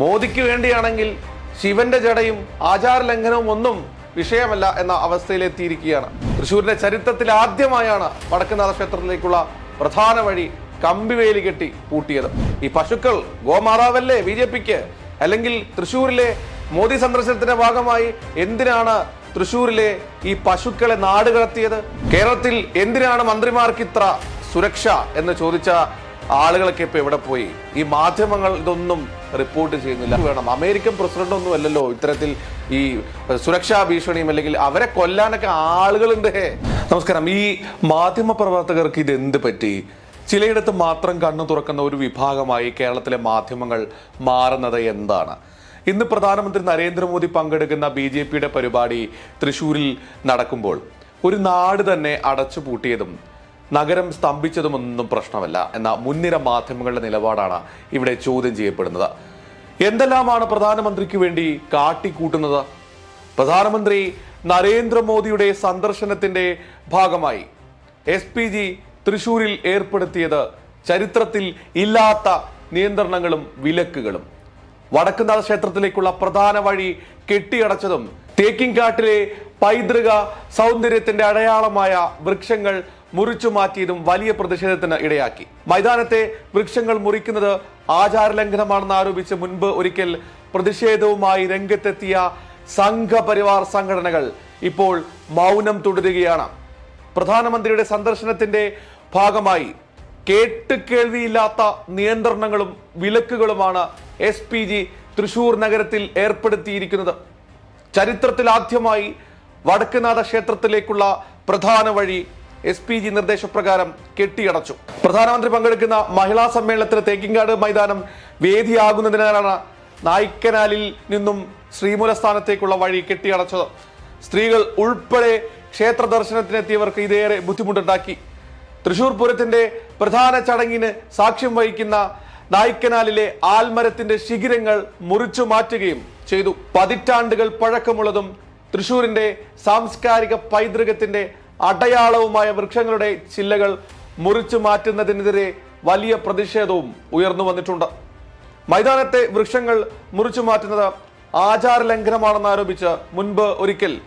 മോദിക്ക് വേണ്ടിയാണെങ്കിൽ ശിവന്റെ ജടയും ആചാര ലംഘനവും ഒന്നും വിഷയമല്ല എന്ന അവസ്ഥയിലെത്തിയിരിക്കുകയാണ്. തൃശ്ശൂരിന്റെ ചരിത്രത്തിൽ ആദ്യമായാണ് വടക്കുന്നാഥ ക്ഷേത്രത്തിലേക്കുള്ള പ്രധാന വഴി കമ്പിവേലി കെട്ടി പൂട്ടിയത്. ഈ പശുക്കൾ ഗോമാതാവല്ലേ ബി ജെ പിക്ക്? അല്ലെങ്കിൽ തൃശ്ശൂരിലെ മോദി സന്ദർശനത്തിന്റെ ഭാഗമായി എന്തിനാണ് തൃശ്ശൂരിലെ ഈ പശുക്കളെ നാടുകടത്തിയത്? കേരളത്തിൽ എന്തിനാണ് മന്ത്രിമാർക്ക് ഇത്ര സുരക്ഷ എന്ന് ചോദിച്ച ആളുകളൊക്കെ ഇപ്പൊ എവിടെ പോയി? ഈ മാധ്യമങ്ങൾ ഇതൊന്നും റിപ്പോർട്ട് ചെയ്യുന്നില്ല. വേണം. അമേരിക്കൻ പ്രസിഡന്റ് ഒന്നും അല്ലല്ലോ ഇത്തരത്തിൽ ഈ സുരക്ഷാ ഭീഷണിയും അല്ലെങ്കിൽ അവരെ കൊല്ലാനൊക്കെ ആളുകളുണ്ട്. നമസ്കാരം. ഈ മാധ്യമ പ്രവർത്തകർക്ക് ഇത് എന്ത് പറ്റി? ചിലയിടത്ത് മാത്രം കണ്ണു തുറക്കുന്ന ഒരു വിഭാഗമായി കേരളത്തിലെ മാധ്യമങ്ങൾ മാറുന്നത് എന്താണ്? ഇന്ന് പ്രധാനമന്ത്രി നരേന്ദ്രമോദി പങ്കെടുക്കുന്ന ബി ജെ പിയുടെ പരിപാടി തൃശൂരിൽ നടക്കുമ്പോൾ ഒരു നാട് തന്നെ അടച്ചുപൂട്ടിയതും നഗരം സ്തംഭിച്ചതുമൊന്നും പ്രശ്നമല്ല എന്ന മുൻനിര മാധ്യമങ്ങളുടെ നിലപാടാണ് ഇവിടെ ചോദ്യം ചെയ്യപ്പെടുന്നത്. എന്തെല്ലാമാണ് പ്രധാനമന്ത്രിക്ക് വേണ്ടി കാട്ടിക്കൂട്ടുന്നത്? പ്രധാനമന്ത്രി നരേന്ദ്രമോദിയുടെ സന്ദർശനത്തിന്റെ ഭാഗമായി എസ് പി ജി തൃശൂരിൽ ഏർപ്പെടുത്തിയത് ചരിത്രത്തിൽ ഇല്ലാത്ത നിയന്ത്രണങ്ങളും വിലക്കുകളും. വടക്കുന്നാഥ ക്ഷേത്രത്തിലേക്കുള്ള പ്രധാന വഴി കെട്ടിയടച്ചതും തേക്കിൻകാട്ടിലെ പൈതൃക സൗന്ദര്യത്തിന്റെ അടയാളമായ വൃക്ഷങ്ങൾ മുറിച്ചു മാറ്റിയതും വലിയ പ്രതിഷേധത്തിന് ഇടയാക്കി. മൈതാനത്തെ വൃക്ഷങ്ങൾ മുറിക്കുന്നത് ആചാരലംഘനമാണെന്ന് ആരോപിച്ച് മുൻപ് ഒരിക്കൽ പ്രതിഷേധവുമായി രംഗത്തെത്തിയ സംഘപരിവാർ സംഘടനകൾ ഇപ്പോൾ മൗനം തുടരുകയാണ്. പ്രധാനമന്ത്രിയുടെ സന്ദർശനത്തിന്റെ ഭാഗമായി കേട്ടുകേൾവിയില്ലാത്ത നിയന്ത്രണങ്ങളും വിലക്കുകളുമാണ് എസ് പി ജി തൃശൂർ നഗരത്തിൽ ഏർപ്പെടുത്തിയിരിക്കുന്നത്. ചരിത്രത്തിൽ ആദ്യമായി വടക്കുനാഥ ക്ഷേത്രത്തിലേക്കുള്ള പ്രധാന വഴി എസ് പി ജി നിർദ്ദേശപ്രകാരം കെട്ടിയടച്ചു. പ്രധാനമന്ത്രി പങ്കെടുക്കുന്ന മഹിളാ സമ്മേളനത്തിന് തേക്കിങ്കാട് മൈതാനം വേദിയാകുന്നതിനാലാണ് നായ്ക്കനാലിൽ നിന്നും ശ്രീമൂലസ്ഥാനത്തേക്കുള്ള വഴി കെട്ടിയടച്ചത്. സ്ത്രീകൾ ഉൾപ്പെടെ ക്ഷേത്ര ദർശനത്തിനെത്തിയവർക്ക് ഇതേറെ ബുദ്ധിമുട്ടുണ്ടാക്കി. തൃശൂർ പൂരത്തിന്റെ പ്രധാന ചടങ്ങിന് സാക്ഷ്യം വഹിക്കുന്ന നായ്ക്കനാലിലെ ആൽമരത്തിന്റെ ശിഖിരങ്ങൾ മുറിച്ചു മാറ്റുകയും ചെയ്തു. പതിറ്റാണ്ടുകൾ പഴക്കമുള്ളതും തൃശൂരിന്റെ സാംസ്കാരിക പൈതൃകത്തിന്റെ അടയാളവുമായ വൃക്ഷങ്ങളുടെ ചില്ലകൾ മുറിച്ചു മാറ്റുന്നതിനെതിരെ വലിയ പ്രതിഷേധവും ഉയർന്നു വന്നിട്ടുണ്ട്. മൈതാനത്തെ വൃക്ഷങ്ങൾ മുറിച്ചു മാറ്റുന്നത് ആചാര ലംഘനമാണെന്ന് ആരോപിച്ച് മുൻപ് ഒരിക്കൽ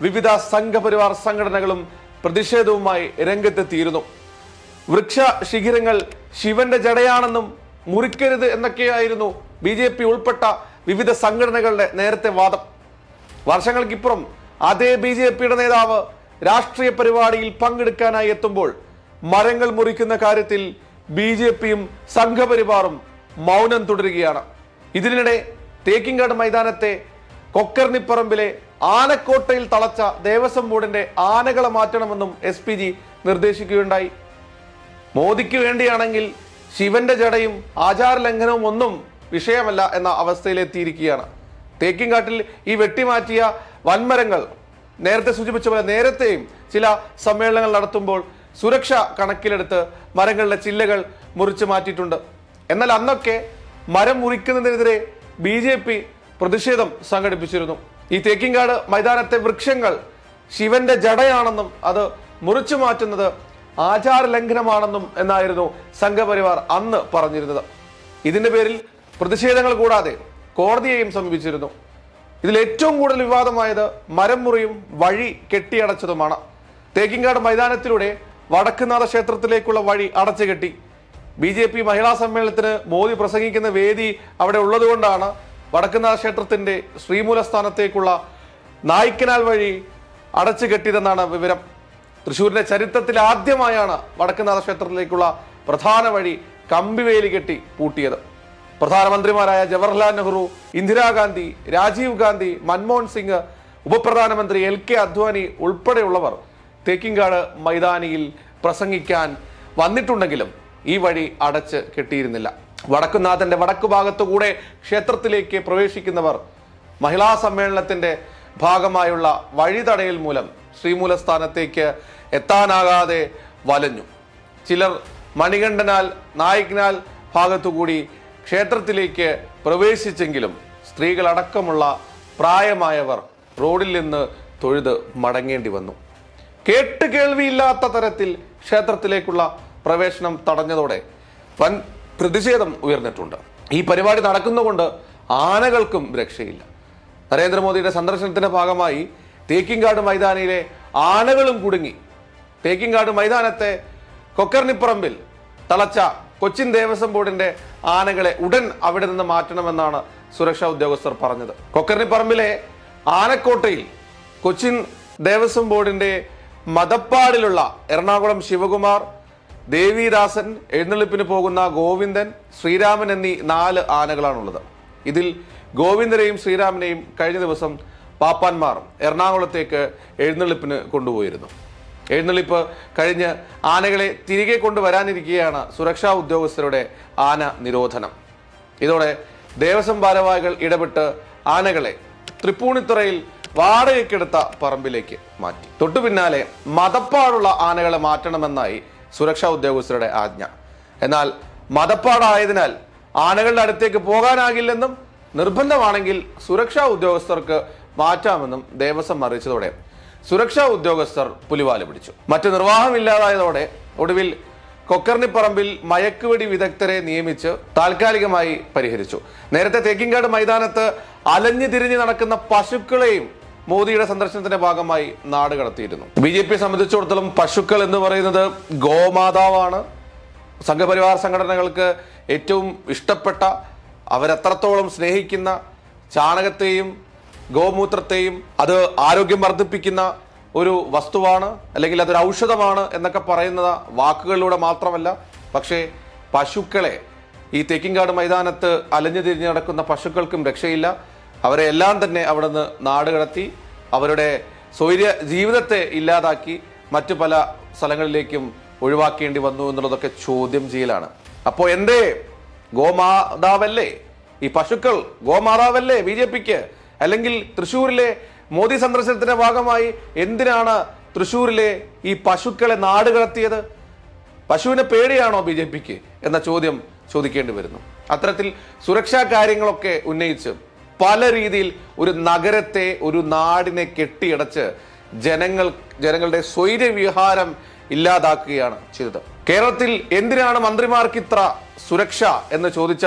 വിവിധ സംഘപരിവാർ സംഘടനകളും പ്രതിഷേധവുമായി രംഗത്തെത്തിയിരുന്നു. വൃക്ഷ ശിഖിരങ്ങൾ ശിവന്റെ ജടയാണെന്നും മുറിക്കരുത് എന്നൊക്കെയായിരുന്നു ബി ജെ പി ഉൾപ്പെട്ട വിവിധ സംഘടനകളുടെ നേരത്തെ വാദം. വർഷങ്ങൾക്കിപ്പുറം അതേ ബി ജെ പിയുടെ നേതാവ് രാഷ്ട്രീയ പരിപാടിയിൽ പങ്കെടുക്കാനായി എത്തുമ്പോൾ മരങ്ങൾ മുറിക്കുന്ന കാര്യത്തിൽ ബി ജെ പിയും സംഘപരിവാറും മൗനം തുടരുകയാണ്. ഇതിനിടെ തേക്കിങ്കാട് മൈതാനത്തെ കൊക്കർണിപ്പറമ്പിലെ ആനക്കോട്ടയിൽ തളച്ച ദേവസ്വം ബോർഡിന്റെ ആനകളെ മാറ്റണമെന്നും എസ് പി ജി നിർദ്ദേശിക്കുകയുണ്ടായി. മോദിക്ക് വേണ്ടിയാണെങ്കിൽ ശിവന്റെ ജടയും ആചാര ലംഘനവും ഒന്നും വിഷയമല്ല എന്ന അവസ്ഥയിലെത്തിയിരിക്കുകയാണ്. തേക്കിങ്കാട്ടിൽ ഈ വെട്ടിമാറ്റിയ വൻമരങ്ങൾ നേരത്തെ സൂചിപ്പിച്ച പോലെ നേരത്തെയും ചില സമ്മേളനങ്ങൾ നടത്തുമ്പോൾ സുരക്ഷ കണക്കിലെടുത്ത് മരങ്ങളുടെ ചില്ലകൾ മുറിച്ചു മാറ്റിയിട്ടുണ്ട്. എന്നാൽ അന്നൊക്കെ മരം മുറിക്കുന്നതിനെതിരെ ബി ജെ പി പ്രതിഷേധം സംഘടിപ്പിച്ചിരുന്നു. ഈ തേക്കിങ്കാട് മൈതാനത്തെ വൃക്ഷങ്ങൾ ശിവന്റെ ജടയാണെന്നും അത് മുറിച്ചു മാറ്റുന്നത് ആചാര ലംഘനമാണെന്നും എന്നായിരുന്നു സംഘപരിവാർ അന്ന് പറഞ്ഞിരുന്നത്. ഇതിന്റെ പേരിൽ പ്രതിഷേധങ്ങൾ കൂടാതെ കോടതിയെയും സമീപിച്ചിരുന്നു. ഇതിൽ ഏറ്റവും കൂടുതൽ വിവാദമായത് മരം മുറിയും വഴി കെട്ടിയടച്ചതുമാണ്. തേക്കിങ്കാട് മൈതാനത്തിലൂടെ വടക്കുനാഥ ക്ഷേത്രത്തിലേക്കുള്ള വഴി അടച്ചു കെട്ടി ബി ജെ പി മഹിളാ സമ്മേളനത്തിന് മോദി പ്രസംഗിക്കുന്ന വേദി അവിടെ ഉള്ളതുകൊണ്ടാണ് വടക്കുനാഥ ക്ഷേത്രത്തിന്റെ ശ്രീമൂലസ്ഥാനത്തേക്കുള്ള നായ്ക്കനാൽ വഴി അടച്ചു കെട്ടിയതെന്നാണ് വിവരം. തൃശ്ശൂരിന്റെ ചരിത്രത്തിൽ ആദ്യമായാണ് വടക്കുനാഥ ക്ഷേത്രത്തിലേക്കുള്ള പ്രധാന വഴി കമ്പിവേലി കെട്ടി പൂട്ടിയത്. പ്രധാനമന്ത്രിമാരായ ജവഹർലാൽ നെഹ്റു ഇന്ദിരാഗാന്ധി രാജീവ് ഗാന്ധി മൻമോഹൻ സിംഗ് ഉപപ്രധാനമന്ത്രി എൽ കെ അദ്വാനി ഉൾപ്പെടെയുള്ളവർ തേക്കിങ്കാട് മൈതാനിയിൽ പ്രസംഗിക്കാൻ വന്നിട്ടുണ്ടെങ്കിലും ഈ വഴി അടച്ച് കെട്ടിയിരുന്നില്ല. വടക്കുനാഥന്റെ വടക്കു ഭാഗത്തുകൂടെ ക്ഷേത്രത്തിലേക്ക് പ്രവേശിക്കുന്നവർ മഹിളാ സമ്മേളനത്തിന്റെ ഭാഗമായുള്ള വഴിതടയൽ മൂലം ശ്രീമൂലസ്ഥാനത്തേക്ക് എത്താനാകാതെ വലഞ്ഞു. ചിലർ മണികണ്ഠനാൽ നായികനാൽ ഭാഗത്തുകൂടി ക്ഷേത്രത്തിലേക്ക് പ്രവേശിച്ചെങ്കിലും സ്ത്രീകളടക്കമുള്ള പ്രായമായവർ റോഡിൽ നിന്ന് തൊഴുത് മടങ്ങേണ്ടി വന്നു. കേട്ട് കേൾവിയില്ലാത്ത തരത്തിൽ ക്ഷേത്രത്തിലേക്കുള്ള പ്രവേശനം തടഞ്ഞതോടെ വൻ പ്രതിഷേധം ഉയർന്നിട്ടുണ്ട്. ഈ പരിപാടി നടക്കുന്നതുകൊണ്ട് ആനകൾക്കും രക്ഷയില്ല. നരേന്ദ്രമോദിയുടെ സന്ദർശനത്തിന്റെ ഭാഗമായി തേക്കിങ്കാട് മൈതാനിയിലെ ആനകളും കുടുങ്ങി. തേക്കിങ്കാട് മൈതാനത്തെ കൊക്കർണിപ്പറമ്പിൽ തളച്ച കൊച്ചിൻ ദേവസ്വം ബോർഡിന്റെ ആനകളെ ഉടൻ അവിടെ നിന്ന് മാറ്റണമെന്നാണ് സുരക്ഷാ ഉദ്യോഗസ്ഥർ പറഞ്ഞത്. കൊക്കർണിപ്പറമ്പിലെ ആനക്കോട്ടയിൽ കൊച്ചിൻ ദേവസ്വം ബോർഡിന്റെ മതപ്പാടിലുള്ള എറണാകുളം ശിവകുമാർ ദേവിദാസൻ എഴുന്നള്ളിപ്പിന് പോകുന്ന ഗോവിന്ദൻ ശ്രീരാമൻ എന്നീ നാല് ആനകളാണുള്ളത്. ഇതിൽ ഗോവിന്ദനെയും ശ്രീരാമനെയും കഴിഞ്ഞ ദിവസം പാപ്പാന്മാർ എറണാകുളത്തേക്ക് എഴുന്നള്ളിപ്പിന് കൊണ്ടുപോയിരുന്നു. എഴുന്നള്ളിപ്പ് കഴിഞ്ഞ് ആനകളെ തിരികെ കൊണ്ടുവരാനിരിക്കുകയാണ് സുരക്ഷാ ഉദ്യോഗസ്ഥരുടെ ആന നിരോധനം. ഇതോടെ ദേവസ്വം ഭാരവാഹികൾ ഇടപെട്ട് ആനകളെ തൃപ്പൂണിത്തുറയിൽ വാടകയ്ക്കെടുത്ത പറമ്പിലേക്ക് മാറ്റി. തൊട്ടു പിന്നാലെ മതപ്പാടുള്ള ആനകളെ മാറ്റണമെന്നായി സുരക്ഷാ ഉദ്യോഗസ്ഥരുടെ ആജ്ഞ. എന്നാൽ മതപ്പാടായതിനാൽ ആനകളുടെ അടുത്തേക്ക് പോകാനാകില്ലെന്നും നിർബന്ധമാണെങ്കിൽ സുരക്ഷാ ഉദ്യോഗസ്ഥർക്ക് മാറ്റാമെന്നും ദേവസ്വം അറിയിച്ചതോടെ സുരക്ഷാ ഉദ്യോഗസ്ഥർ പുലിവാൽ പിടിച്ചു. മറ്റു നിർവാഹമില്ലാതായതോടെ ഒടുവിൽ കൊക്കർണിപ്പറമ്പിൽ മയക്കുവെടി വിദഗ്ധരെ നിയമിച്ച് താൽക്കാലികമായി പരിഹരിച്ചു. നേരത്തെ തേക്കിൻകാട് മൈതാനത്ത് അലഞ്ഞു തിരിഞ്ഞു നടക്കുന്ന പശുക്കളെയും മോദിയുടെ സന്ദർശനത്തിന്റെ ഭാഗമായി നാട് കടത്തിയിരുന്നു. ബി ജെ പി സംബന്ധിച്ചിടത്തോളം പശുക്കൾ എന്ന് പറയുന്നത് ഗോമാതാവാണ്. സംഘപരിവാർ സംഘടനകൾക്ക് ഏറ്റവും ഇഷ്ടപ്പെട്ട അവരെത്രത്തോളം സ്നേഹിക്കുന്ന ചാണകത്തെയും ഗോമൂത്രത്തെയും അത് ആരോഗ്യം വർദ്ധിപ്പിക്കുന്ന ഒരു വസ്തുവാണ് അല്ലെങ്കിൽ അതൊരു ഔഷധമാണ് എന്നൊക്കെ പറയുന്നത് വാക്കുകളിലൂടെ മാത്രമല്ല. പക്ഷേ പശുക്കളെ ഈ തേക്കിൻകാട് മൈതാനത്ത് അലഞ്ഞു തിരിഞ്ഞ് നടക്കുന്ന പശുക്കൾക്കും രക്ഷയില്ല. അവരെ എല്ലാം തന്നെ അവിടെ നിന്ന് നാട് കടത്തി അവരുടെ സ്വൈര്യ ജീവിതത്തെ ഇല്ലാതാക്കി മറ്റു പല സ്ഥലങ്ങളിലേക്കും ഒഴിവാക്കേണ്ടി വന്നു എന്നുള്ളതൊക്കെ ചോദ്യം ചെയ്യലാണ്. അപ്പോൾ എന്തേ? ഗോമാതാവല്ലേ? ഈ പശുക്കൾ ഗോമാതാവല്ലേ? ബി ജെ പിക്ക് അല്ലെങ്കിൽ തൃശ്ശൂരിലെ മോദി സന്ദർശനത്തിന്റെ ഭാഗമായി എന്തിനാണ് തൃശ്ശൂരിലെ ഈ പശുക്കളെ നാട് കടത്തിയത്? പശുവിനെ പേടിയാണോ ബി ജെ പിക്ക്? എന്ന ചോദ്യം ചോദിക്കേണ്ടി വരുന്നു. അത്തരത്തിൽ സുരക്ഷാ കാര്യങ്ങളൊക്കെ ഉന്നയിച്ച് പല രീതിയിൽ ഒരു നഗരത്തെ ഒരു നാടിനെ കെട്ടിയടച്ച് ജനങ്ങൾ ജനങ്ങളുടെ സ്വൈര്യവിഹാരം ഇല്ലാതാക്കുകയാണ് ചെയ്തത്. കേരളത്തിൽ എന്തിനാണ് മന്ത്രിമാർക്ക് ഇത്ര സുരക്ഷ എന്ന് ചോദിച്ച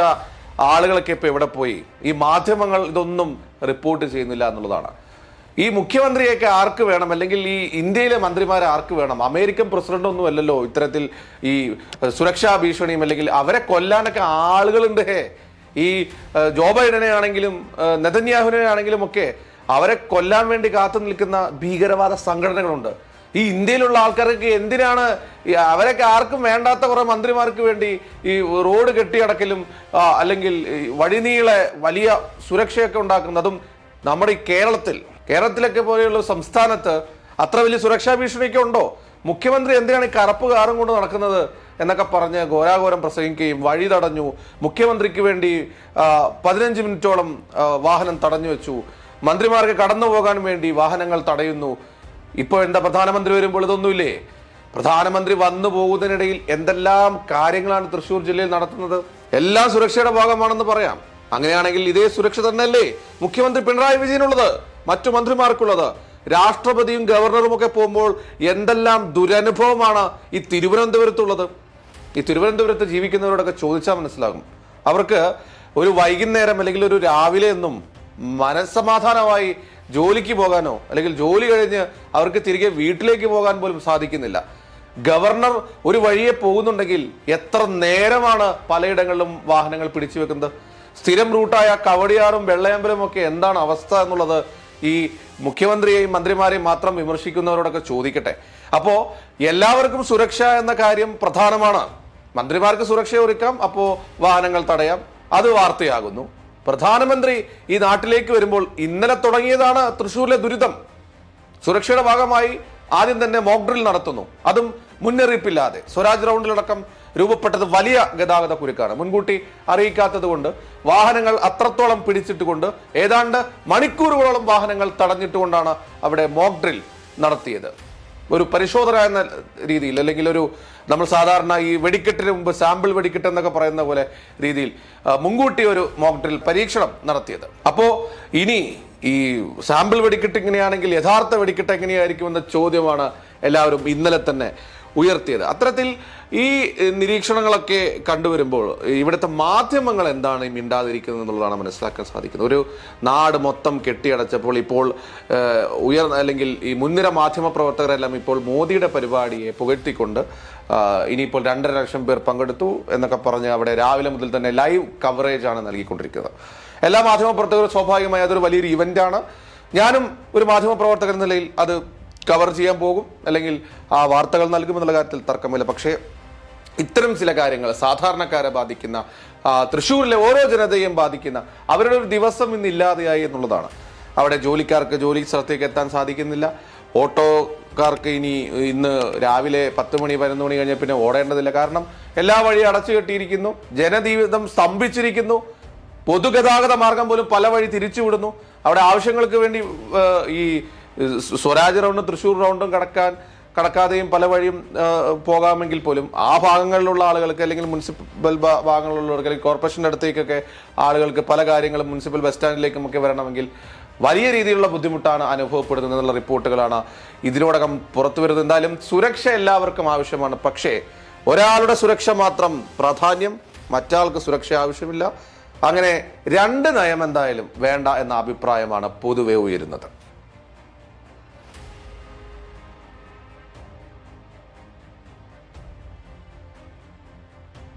ആളുകളൊക്കെ ഇപ്പോൾ എവിടെ പോയി? ഈ മാധ്യമങ്ങൾ ഇതൊന്നും റിപ്പോർട്ട് ചെയ്യുന്നില്ല എന്നുള്ളതാണ്. ഈ മുഖ്യമന്ത്രിയൊക്കെ ആർക്ക് വേണം? അല്ലെങ്കിൽ ഈ ഇന്ത്യയിലെ മന്ത്രിമാരെ ആർക്ക് വേണം? അമേരിക്കൻ പ്രസിഡന്റ് ഒന്നും അല്ലല്ലോ ഇത്തരത്തിൽ ഈ സുരക്ഷാ ഭീഷണിയും അല്ലെങ്കിൽ അവരെ കൊല്ലാനൊക്കെ ആളുകളുണ്ട്. ഈ ജോ ബൈഡനെ ആണെങ്കിലും നെതന്യാഹുവിനെ ആണെങ്കിലും ഒക്കെ അവരെ കൊല്ലാൻ വേണ്ടി കാത്തു നിൽക്കുന്ന ഭീകരവാദ സംഘടനകളുണ്ട്. ഈ ഇന്ത്യയിലുള്ള ആൾക്കാർക്ക് എന്തിനാണ് അവരൊക്കെ ആർക്കും വേണ്ടാത്ത കുറെ മന്ത്രിമാർക്ക് വേണ്ടി ഈ റോഡ് കെട്ടിയടക്കലും അല്ലെങ്കിൽ വഴിനീളെ വലിയ സുരക്ഷയൊക്കെ ഉണ്ടാക്കുന്നതും നമ്മുടെ ഈ കേരളത്തിൽ. കേരളത്തിലൊക്കെ പോലെയുള്ള സംസ്ഥാനത്ത് അത്ര വലിയ സുരക്ഷാ ഭീഷണിയൊക്കെ ഉണ്ടോ? മുഖ്യമന്ത്രി എന്തിനാണ് ഈ കറുപ്പ് കാറും കൊണ്ട് നടക്കുന്നത് എന്നൊക്കെ പറഞ്ഞ് ഘോരാഘോരം പ്രസംഗിക്കുകയും വഴി തടഞ്ഞു. മുഖ്യമന്ത്രിക്ക് വേണ്ടി പതിനഞ്ച് മിനിറ്റോളം വാഹനം തടഞ്ഞു വെച്ചു. മന്ത്രിമാർക്ക് കടന്നു പോകാൻ വേണ്ടി വാഹനങ്ങൾ തടയുന്നു. ഇപ്പോൾ എന്താ പ്രധാനമന്ത്രി വരുമ്പോൾ ഇതൊന്നുമില്ലേ? പ്രധാനമന്ത്രി വന്നു പോകുന്നതിനിടയിൽ എന്തെല്ലാം കാര്യങ്ങളാണ് തൃശ്ശൂർ ജില്ലയിൽ നടത്തുന്നത്? എല്ലാം സുരക്ഷയുടെ ഭാഗമാണെന്ന് പറയാം. അങ്ങനെയാണെങ്കിൽ ഇതേ സുരക്ഷ തന്നെയല്ലേ മുഖ്യമന്ത്രി പിണറായി വിജയനുള്ളത് മറ്റു മന്ത്രിമാർക്കുള്ളത്. രാഷ്ട്രപതിയും ഗവർണറും ഒക്കെ പോകുമ്പോൾ എന്തെല്ലാം ദുരനുഭവമാണ് ഈ തിരുവനന്തപുരത്തുള്ളത്? ഈ തിരുവനന്തപുരത്ത് ജീവിക്കുന്നവരോടൊക്കെ ചോദിച്ചാൽ മനസ്സിലാകും. അവർക്ക് ഒരു വൈകുന്നേരം അല്ലെങ്കിൽ ഒരു രാവിലെ എന്നും മനസ്സമാധാനമായി ജോലിക്ക് പോകാനോ അല്ലെങ്കിൽ ജോലി കഴിഞ്ഞ് അവർക്ക് തിരികെ വീട്ടിലേക്ക് പോകാൻ പോലും സാധിക്കുന്നില്ല. ഗവർണർ ഒരു വഴിയെ പോകുന്നുണ്ടെങ്കിൽ എത്ര നേരമാണ് പലയിടങ്ങളിലും വാഹനങ്ങൾ പിടിച്ചു വെക്കുന്നത്? സ്ഥിരം റൂട്ടായ കവടിയാറും വെള്ളയമ്പലും ഒക്കെ എന്താണ് അവസ്ഥ എന്നുള്ളത് ഈ മുഖ്യമന്ത്രിയെയും മന്ത്രിമാരെയും മാത്രം വിമർശിക്കുന്നവരോടൊക്കെ ചോദിക്കട്ടെ. അപ്പോൾ എല്ലാവർക്കും സുരക്ഷ എന്ന കാര്യം പ്രധാനമാണ്. മന്ത്രിമാർക്ക് സുരക്ഷ ഒരുക്കാം അപ്പോ വാഹനങ്ങൾ തടയാം. അത് വാർത്തയാകുന്നു. പ്രധാനമന്ത്രി ഈ നാട്ടിലേക്ക് വരുമ്പോൾ ഇന്നലെ തുടങ്ങിയതാണ് തൃശ്ശൂരിലെ ദുരിതം. സുരക്ഷയുടെ ഭാഗമായി ആദ്യം തന്നെ മോക്ക് ഡ്രിൽ നടത്തുന്നു. അതും മുന്നറിയിപ്പില്ലാതെ. സ്വരാജ് റൗണ്ടിലടക്കം രൂപപ്പെട്ടത് വലിയ ഗതാഗത കുരുക്കാണ്. മുൻകൂട്ടി അറിയിക്കാത്തത് കൊണ്ട് വാഹനങ്ങൾ അത്രത്തോളം പിടിച്ചിട്ടുകൊണ്ട് ഏതാണ്ട് മണിക്കൂറുകളോളം വാഹനങ്ങൾ തടഞ്ഞിട്ടുകൊണ്ടാണ് അവിടെ മോക്ക് ഡ്രിൽ നടത്തിയത്. ഒരു പരിശോധന എന്ന രീതിയിൽ അല്ലെങ്കിൽ ഒരു നമ്മൾ സാധാരണ ഈ വെടിക്കെട്ടിന് മുമ്പ് സാമ്പിൾ വെടിക്കെട്ട് എന്നൊക്കെ പറയുന്ന പോലെ രീതിയിൽ മുൻകൂട്ടി ഒരു മോക്ക് ഡ്രിൽ പരീക്ഷണം നടത്തിയത്. അപ്പോൾ ഇനി ഈ സാമ്പിൾ വെടിക്കെട്ട് ഇങ്ങനെയാണെങ്കിൽ യഥാർത്ഥ വെടിക്കെട്ട് എങ്ങനെയായിരിക്കും എന്ന ചോദ്യമാണ് എല്ലാവരും ഇന്നലെ തന്നെ ഉയർത്തിയത്. അത്തരത്തിൽ ഈ നിരീക്ഷണങ്ങളൊക്കെ കണ്ടുവരുമ്പോൾ ഇവിടുത്തെ മാധ്യമങ്ങൾ എന്താണ് മിണ്ടാതിരിക്കുന്നത് എന്നുള്ളതാണ് മനസ്സിലാക്കാൻ സാധിക്കുന്നത്. ഒരു നാട് മൊത്തം കെട്ടിയടച്ചപ്പോൾ ഇപ്പോൾ ഉയർ അല്ലെങ്കിൽ ഈ മുൻനിര മാധ്യമ പ്രവർത്തകരെല്ലാം ഇപ്പോൾ മോദിയുടെ പരിപാടിയെ പുകഴ്ത്തിക്കൊണ്ട് ഇനിയിപ്പോൾ രണ്ടര ലക്ഷം പേർ പങ്കെടുത്തു എന്നൊക്കെ പറഞ്ഞ് അവിടെ രാവിലെ മുതൽ തന്നെ ലൈവ് കവറേജ് ആണ് നൽകിക്കൊണ്ടിരിക്കുന്നത്. എല്ലാ മാധ്യമ പ്രവർത്തകരും സ്വാഭാവികമായി അതൊരു വലിയൊരു ഇവന്റ് ആണ് ഞാനും ഒരു മാധ്യമ എന്ന നിലയിൽ അത് കവർ ചെയ്യാൻ പോകും അല്ലെങ്കിൽ ആ വാർത്തകൾ നൽകുമെന്നുള്ള കാര്യത്തിൽ തർക്കമില്ല. പക്ഷേ ഇത്തരം ചില കാര്യങ്ങൾ സാധാരണക്കാരെ ബാധിക്കുന്ന തൃശ്ശൂരിലെ ഓരോ ജനതയെയും ബാധിക്കുന്ന അവരുടെ ഒരു ദിവസം ഇന്ന് ഇല്ലാതെയായി എന്നുള്ളതാണ്. അവിടെ ജോലിക്കാർക്ക് ജോലി സ്ഥലത്തേക്ക് എത്താൻ സാധിക്കുന്നില്ല. ഓട്ടോക്കാർക്ക് ഇനി ഇന്ന് രാവിലെ പത്ത് മണി പതിനൊന്ന് മണി കഴിഞ്ഞാൽ പിന്നെ ഓടേണ്ടതില്ല. കാരണം എല്ലാ വഴിയും അടച്ചു കെട്ടിയിരിക്കുന്നു ജനജീവിതം സ്തംഭിച്ചിരിക്കുന്നു പൊതുഗതാഗത മാർഗം പോലും പല വഴി തിരിച്ചുവിടുന്നു. അവിടെ ആവശ്യങ്ങൾക്ക് വേണ്ടി ഈ സ്വരാജ് റൗണ്ടും തൃശ്ശൂർ റൗണ്ടും കടക്കാൻ കടക്കാതെയും പല വഴിയും പോകാമെങ്കിൽ പോലും ആ ഭാഗങ്ങളിലുള്ള ആളുകൾക്ക് അല്ലെങ്കിൽ മുനിസിപ്പൽ ഭാഗങ്ങളിലുള്ളവർക്ക് അല്ലെങ്കിൽ കോർപ്പറേഷന്റെ അടുത്തേക്കൊക്കെ ആളുകൾക്ക് പല കാര്യങ്ങളും മുനിസിപ്പൽ ബസ് സ്റ്റാൻഡിലേക്കും ഒക്കെ വരണമെങ്കിൽ വലിയ രീതിയിലുള്ള ബുദ്ധിമുട്ടാണ് അനുഭവപ്പെടുന്നത് എന്നുള്ള റിപ്പോർട്ടുകളാണ് ഇതിനോടകം പുറത്തു വരുന്നത്. എന്തായാലും സുരക്ഷ എല്ലാവർക്കും ആവശ്യമാണ്. പക്ഷേ ഒരാളുടെ സുരക്ഷ മാത്രം പ്രാധാന്യം മറ്റാൾക്ക് സുരക്ഷ ആവശ്യമില്ല. അങ്ങനെ രണ്ട് നയം എന്തായാലും വേണ്ട എന്ന അഭിപ്രായമാണ് പൊതുവെ ഉയരുന്നത്.